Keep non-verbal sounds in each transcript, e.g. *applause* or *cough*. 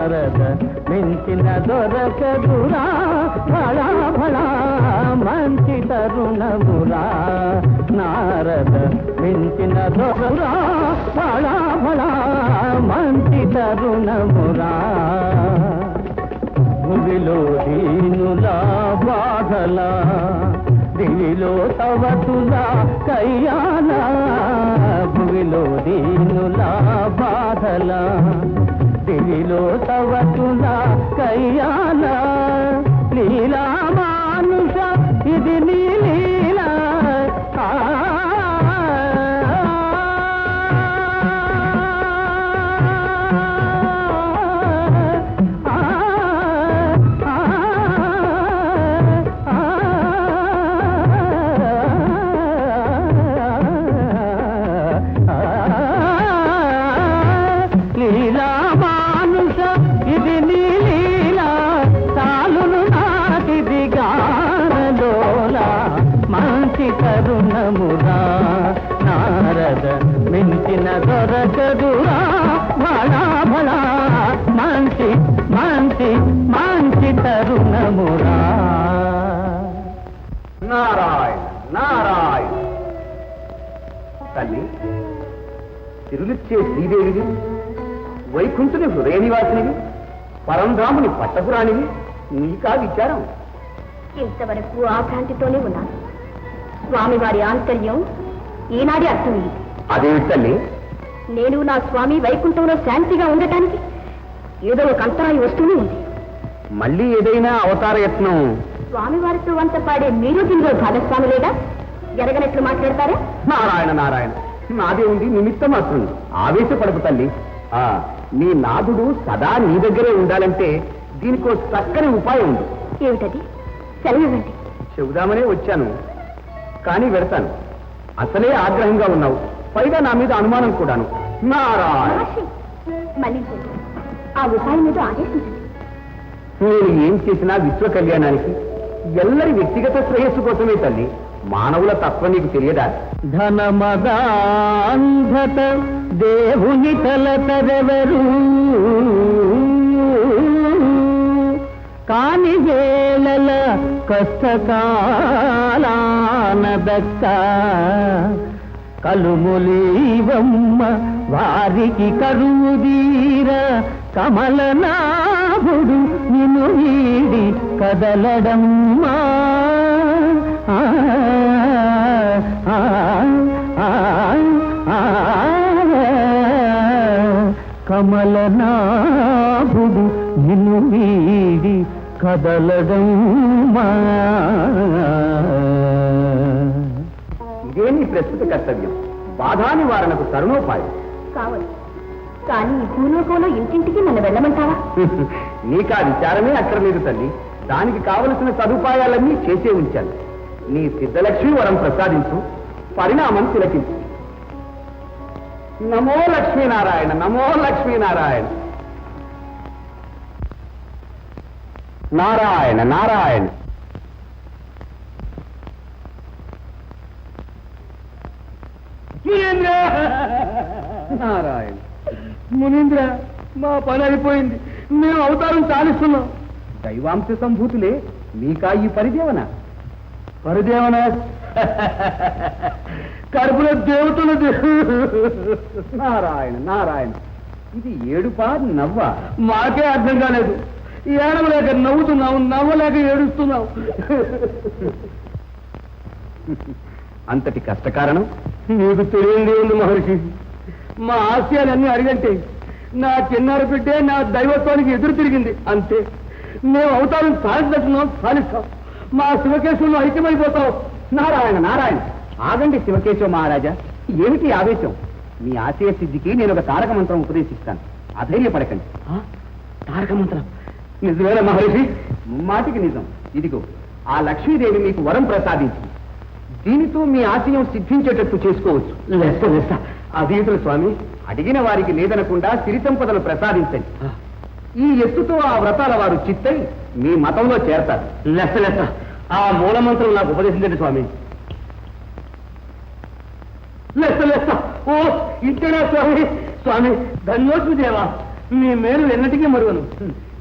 వరద మించిన దొరకదురా ఫళా ఫళా మంచి తరుణమురా. నారద మించిన దొరరా ఫళా ఫళా మంచి తరుణమురా. భువిలో దీనులా బాధలా దివిలో తవతులా కయ్యాలా. భువిలో దీనులా బాధలా. దివిలో తవతులా కయ్యాలా లీలా మానుష ఇది నీ మంచి మంచి మంచి తరుణమురా. నారాయణ నారాయణ. తల్లి తిరులిచ్చే శ్రీదేవివి వైకుంఠుని హృదయ నివాసినివి పరంధాముని పట్టపురాణివి నీకా విచారం. ఇంతవరకు ఆ భ్రాంతితోనే ఉన్నాను. స్వామివారి ఆంతర్యం ఈనాడే అర్థమైంది అదేమిటి తల్లి? నేను నా స్వామి వైకుంఠంలో శాంతిగా ఉండటానికి ఏదో ఒక అంతరాయం వస్తూనే ఉంది. మళ్ళీ ఏదైనా అవతార యత్నం. స్వామివారితో వంత పాడే మీరు దీనిలో భాగస్వామి లేదా? ఎరగనట్లు మాట్లాడతారా? నారాయణ నారాయణ. నాదే ఉంది నిమిత్తం మాత్రం. ఆవేశపడకు తల్లి. ఆ నీ నాథుడు సదా నీ దగ్గరే ఉండాలంటే దీనికో చక్కని ఉపాయం ఉంది. ఏమిటది? సెలవివ్వండి చెబుదామనే వచ్చాను. కానీ వెడతాను అసలే ఆగ్రహంగా ఉన్నావు. పైగా నా మీద అనుమానం కూడాను. నారాయణ. మహర్షి, మళ్ళీ చెప్పు. ఆ ఉపాయం మీద ఆదేశించండి. నేను ఏం చేసినా విశ్వ కళ్యాణానికి ఎల్లరి వ్యక్తిగత శ్రేయస్సు కోసమే తల్లి. మానవుల తత్వం నీకు తెలియదా? ధనమదాంధత దేవుని తలతరెవరు కాని వేళల కష్టకాలానదక్క కలుములీవమ్మ వారికి కరువుదీర కమలనాభుడు నిన్ను వీడి కదలడమ్మా. ఆ, ఆ, కమలనాభుడు నిన్ను వీడి కదలడమ్మా. ఇదే నీ ప్రస్తుత కర్తవ్యం? బాధా నివారణకు తరుణోపాయం. కావచ్చు. కానీ ఈ భూలోకంలో ఇంటింటికి నన్ను వెళ్ళమంటావా? *laughs* నీకా విచారమే అక్కర్లేదు తల్లి. దానికి కావలసిన సదుపాయాలన్నీ చేసే ఉంచాను. నీ సిద్ధలక్ష్మి వరం ప్రసాదించు. పరిణామం తిలకించు. నమో లక్ష్మీనారాయణ నమో లక్ష్మీనారాయణ. నారాయణ నారాయణ. నారాయణ. మునీంద్ర మా పని అయిపోయింది. మేము అవతారం చాలిస్తున్నాం దైవాంశ సంభూతులే మీకా ఈ పరిదేవన? పరిదేవన? కడుపులో దేవతలు నారాయణ నారాయణ. ఇది ఏడుపా నవ్వ. మాకే అర్థం కాలేదు. ఏడవలేక నవ్వుతున్నావు నవ్వలేక ఏడుస్తున్నావు. అంతటి కష్టకారణం నీకు తెలియంది ఉంది మహర్షి. మా ఆశయాలన్నీ అడిగంటే నా చిన్నారి బిడ్డే నా దైవత్వానికి ఎదురు తిరిగింది. అంతే. మేము అవతారం సాధించున్నాం సాధిస్తాం. మా శివకేశంలో ఐక్యమైపోతాం నారాయణ నారాయణ. ఆగండి శివకేశవ మహారాజా. ఏమిటి ఆవేశం? మీ ఆశయ సిద్ధికి నేను ఒక తారక మంత్రం ఉపదేశిస్తాను. అధైర్యపడకండి. తారక మంత్రం? నిజమేనా మహర్షి? మాటికి నిజం. ఇదిగో ఆ లక్ష్మీదేవి మీకు వరం ప్రసాదించింది. దీనితో మీ ఆశయం సిద్ధించేటట్టు చేసుకోవచ్చు. లెస్స లెస్స అదీతులు స్వామి? అడిగిన వారికి లేదనకుండా సిరి సంపదలు ప్రసాదించండి. ఈ ఎత్తుతో ఆ వ్రతాల వారు చిత్తై మీ మతంలో చేరతారు. లెస్స లెస్స ఆ మూలమంత్రం నాకు ఉపదేశించండి స్వామి. లెస్స లెస్స ఓ ఇంతేనా స్వామి? స్వామి ధన్యోస్మి దేవా. మీ మేలు ఎన్నటికీ మరువను.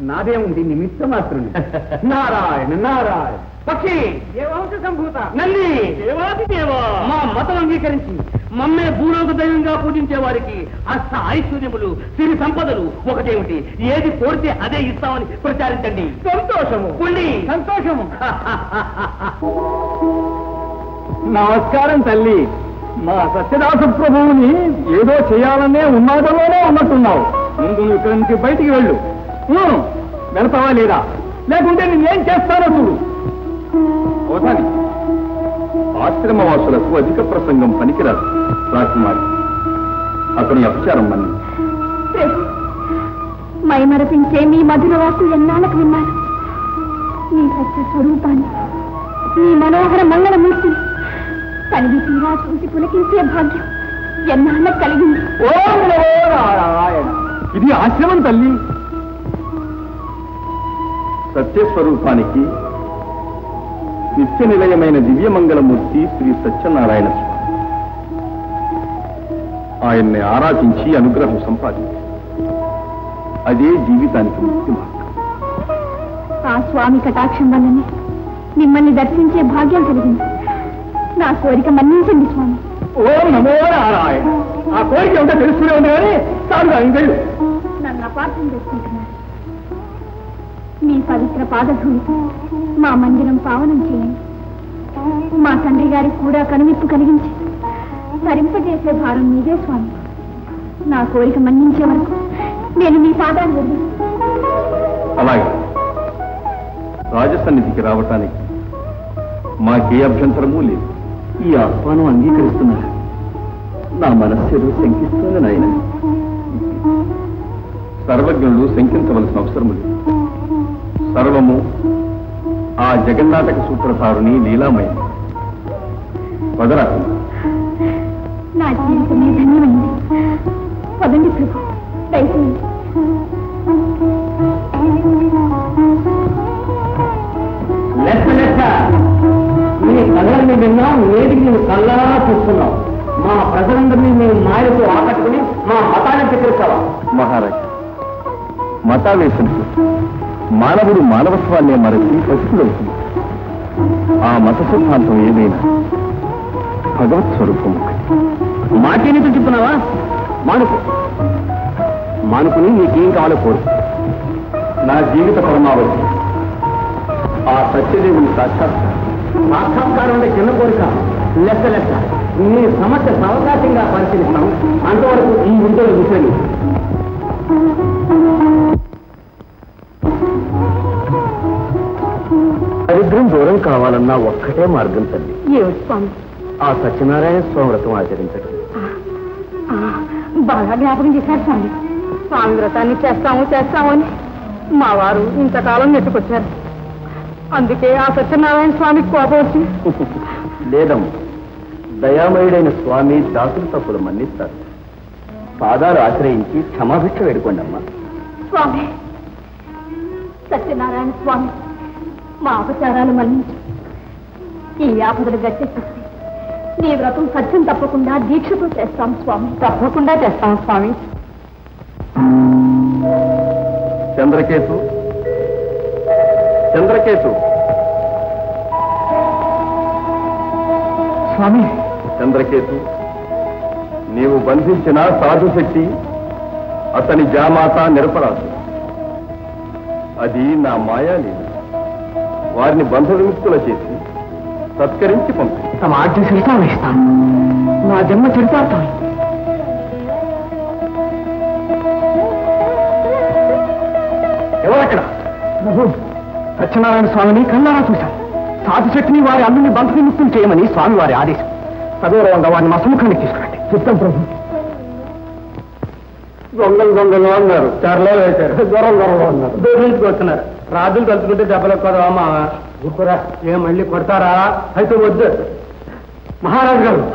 నాదేముంది నిమిత్త మాత్రుని *laughs* నారాయణ నారాయణ. పక్షి. దేవాంశ సంభూత నంది దేవాది దేవా మా మతం అంగీకరించి మమ్మే భూలోక దైవంగా పూజించే వారికి అష్ట ఐశ్వర్యములు సిరి సంపదలు ఒకటేమిటి? ఏది కోరితే అదే ఇస్తామని ప్రచారించండి. సంతోషము. పుండి సంతోషము. *laughs* నమస్కారం తల్లి. మా సత్యదాస ప్రభువుని ఏదో చేయాలనే ఉన్మాదంలోనే ఉన్నట్టున్నావు. ముందు ఇక్కడి నుంచి బయటికి వెళ్ళు. వెళ్తావా లేదా? లేకుంటే నేనేం చేస్తానో చూడు. అవధాని ఆశ్రమవాసులకు అధిక ప్రసంగం పనికిరాదు రాకుమారి అతని అపచారం మన్ని. మైమరపించే మీ మధుర వాకు ఎన్నాళ్ళకు విన్నాను మీ సత్య స్వరూపాన్ని మీ మనోహర మంగళమూర్తిని తనివి తీరా చూసి పులకించే భాగ్యం ఎన్నాళ్ళకు కలిగింది? ఇది ఆశ్రమం తల్లి. సత్యస్వరూపానికి నిత్య నిలయమైన దివ్యమంగళమూర్తి శ్రీ సత్యనారాయణ స్వామి. ఆయన్ని ఆరాధించి అనుగ్రహం సంపాదించి. అదే జీవితానికి ముక్తి మార్గం. ఆ స్వామి కటాక్షం వల్లనే మిమ్మల్ని దర్శించే భాగ్యం కలిగింది. నా కోరిక మన్నించండి స్వామి. ఓం నమో నారాయణ. ఆ కోరిక ఉంటే తెలుస్తూనే ఉంది కానీ వెళ్ళు నన్ను అపార్థం చేసుకుంటున్నారు. మీ పవిత్ర పాదధూళితో మా మందిరం పావనం చేయండి. మా తండ్రి గారికి కూడా కనువిప్పు కలిగించి తరింపజేసే భారం మీదే స్వామి. నా కోరిక మన్నించే వరకు నేను మీ పాదాలు వదిలి అలాగే. రాజసన్నిధికి రావటానికి మాకే అభ్యంతరమూ లేదు. ఈ ఆహ్వానం అంగీకరిస్తున్నారు. నా మనస్సులో శంకిస్తుంది నాయన. సర్వజ్ఞులు శంకించవలసిన అవసరం లేదు. సర్వము ఆ జగన్నాటక సూత్రధారుని లీలామయం. వదరా. నా జీవితమే ధన్యమైంది. పదండి ప్రభు దయచేయండి. లెక్క లెక్క. నీ కళ్ళని విన్నాం నేటికి నేను కళ్ళారా చూస్తున్నాం మా ప్రజలందరినీ మేము మాయతో ఆకట్టుకుని మా మతాన్ని చిత్రిస్తావా? మహారాజ్ మతావేశం మానవుడు మానవత్వాన్నే మరచి పసిపుడవుతుంది ఆ మత సిద్ధాంతం ఏదైనా భగవత్ స్వరూపం మాటేనితో చెప్తున్నావా? మానుకో. మానుకుని నీకేం కావాలో కోరు. నా జీవిత పరమావధి. ఆ సత్యదేవుని సాక్షాత్కారం. సాక్షాత్కారం అంటే చిన్న కోరిక లెక్క లెక్క. నీ సమస్య అవకాశంగా పరిశీలిస్తాం అంతవరకు ఈ ఇంట్లో విషయం దరిద్రం దూరం కావాలన్నా ఒక్కటే మార్గం తల్లి. ఏమిటి స్వామి? ఆ సత్యనారాయణ స్వామి వ్రతం ఆచరించడం బాగా జ్ఞాపకం చేశారు స్వామి. స్వామి వ్రతాన్ని చేస్తాము చేస్తాము అని మా వారు ఇంతకాలం నెట్టుకొచ్చారు. అందుకే ఆ సత్యనారాయణ స్వామికి కోపం వచ్చి *laughs* లేదమ్మా దయామయుడైన స్వామి దాసులు తప్పులు మన్నిస్తారు. పాదాలు ఆశ్రయించి క్షమాభిక్ష వేడుకోండి అమ్మా స్వామి సత్యనారాయణ స్వామి. మా అపచారాలు మన్నించు. ఈ ఆపదలు గట్టెక్కిస్తే నీ వ్రతం సత్యం తప్పకుండా దీక్షతో చేస్తాం స్వామి. తప్పకుండా చేస్తాం స్వామి. చంద్రకేతు? చంద్రకేతు? స్వామి. చంద్రకేతు నీవు బంధించిన సాధు శక్తి అతని జామాత నిరపరాధు అది నా మాయా లేదు వారిని బంధ విముక్తుల చేసి సత్కరించి పంపి. తమ ఆజ్ఞ నా జన్మ చరితార్థం ఎవరక్కడ? సత్యనారాయణ స్వామిని కన్నారా చూశాను. సాధు శక్తిని వారి అల్లుని బంధ విముక్తులు చేయమని స్వామి వారి ఆదేశం. సదూరంగా వారిని మా సముఖానికి తీసుకురండి. చిత్తం ప్రభు. దొంగలు దొంగలు అన్నారు. చర్లో వేశారు. దూరం దూరంలో ఉన్నారు వస్తున్నారు. రాజులు తలుచుకుంటే దెబ్బలు ఎక్కువ అమ్మా గుర్తురా ఏం మళ్ళీ కొడతారా? అయితే వద్దు. మహారాజు గారు.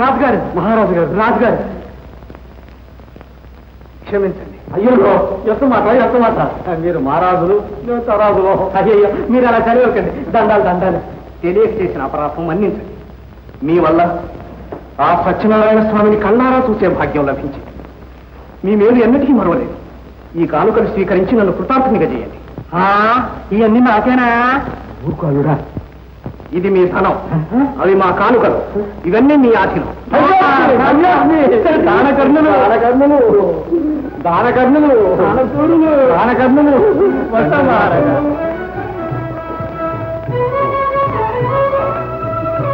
రాజుగారు. మహారాజు గారు. రాజుగారు. క్షమించండి. అయ్యో ఎంత మాట ఎంత మాట? మీరు మహారాజులు మేము తరాజులు. అయ్యో మీరు అలా చదివకండి. దండాలు దండాలు. తెలియక చేసిన అపరాధం మన్నించండి. మీ వల్ల ఆ సత్యనారాయణ స్వామిని కళ్ళారా చూసే భాగ్యం లభించింది. మీ మేలు ఎన్నటికీ మరవలేదు. ఈ కానుకలు స్వీకరించి నన్ను కృతార్థనిగా చేయండి. ఇవన్నీ నాకేనా? ఊరుకోలురా ఇది మీ ధనం. అవి మా కానుకలు. ఇవన్నీ మీ దానకర్ణులు. దానకర్ణులు. దానకర్ణులు. దానకర్ణులు. దానకర్ణులు.